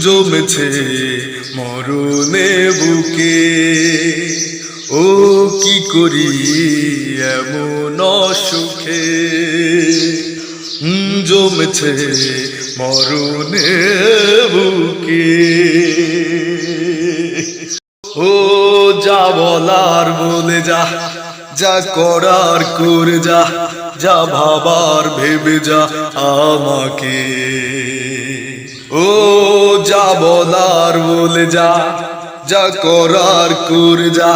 জমেছে মরণে বুকে। ও কি করি এমন সুখে জমেছে মরণে বুকে। ও, যা বলার বলে যা যা করার করে যা যা ভাবার ভেবে যা আমাকে। ও যা বলার বলে যা যা করার করে যা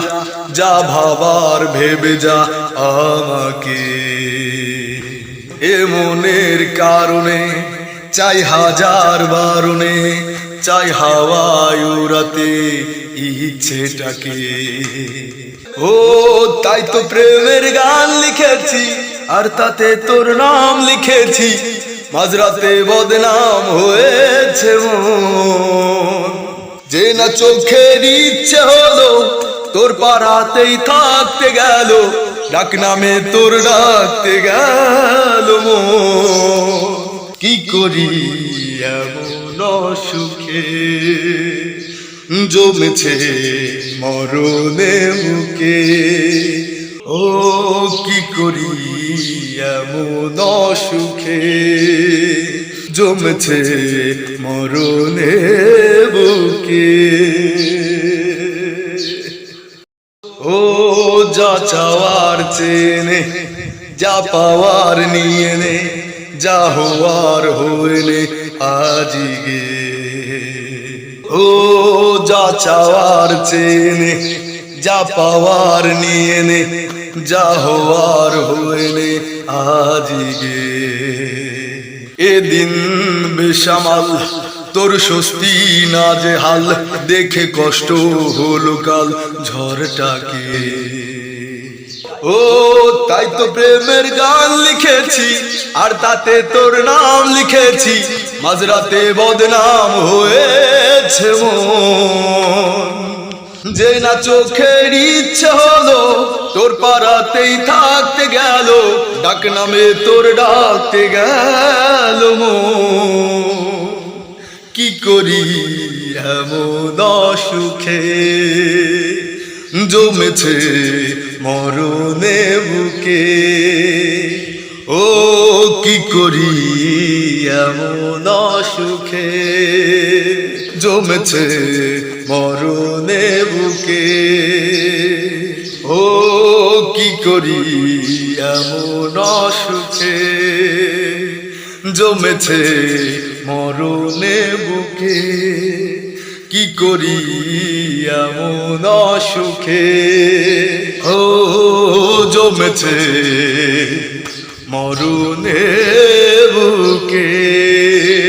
যা ভাবার ভেবে যা, আমাকে এ মনের কারণে চাই হাজার বারণে, চাই হাওয়ায় উড়াতে ইচ্ছেটাকে। ও, তাই তো প্রেমের গান লিখেছি, আর তাতে তোর নাম লিখেছি, মাঝরাতে বদনাম হয়েছে মন। যে না চোখের ইচ্ছে হলো, তোর পাড়াতেই থাকতে গেল, ডাক নামে তোর ডাকতে গেল কি করি এমন সুখে জমেছে মরণে মুখে। ও, কি করি এমন সুখে জমেছে মরণে বুকে। ও যা চাওয়ার চেনে, যা পাওয়ার নিয়ে নে, যা হওয়ার হয়ে নে আজকে ও যা চাওয়ার চেনে, যা পাওয়ার নিয়ে নে, যা হওয়ার হয়ে নে আজকে এদিন বেসামাল, তোর স্বস্তি না যে হাল, দেখে কষ্ট হলো কাল ঝড়টাকে। ও, তাই তো প্রেমের গান লিখেছি, আর তাতে তোর নাম লিখেছি, মাঝরাতে বদনাম হয়েছে যে না চোখের ইচ্ছে হলো, তোর পাড়াতেই থাকতে গেল ডাক নামে তোর ডাকতে গেল। কি করি এমন সুখে জমেছে মরণে বুকে। ও, কি করি এমন সুখে জমেছে মরণে বুকে। ও, কি করি এমন সুখে জমেছে মরণে বুকে। কি করি এমন অসুখে? ও জমেছে মরণে বুকে।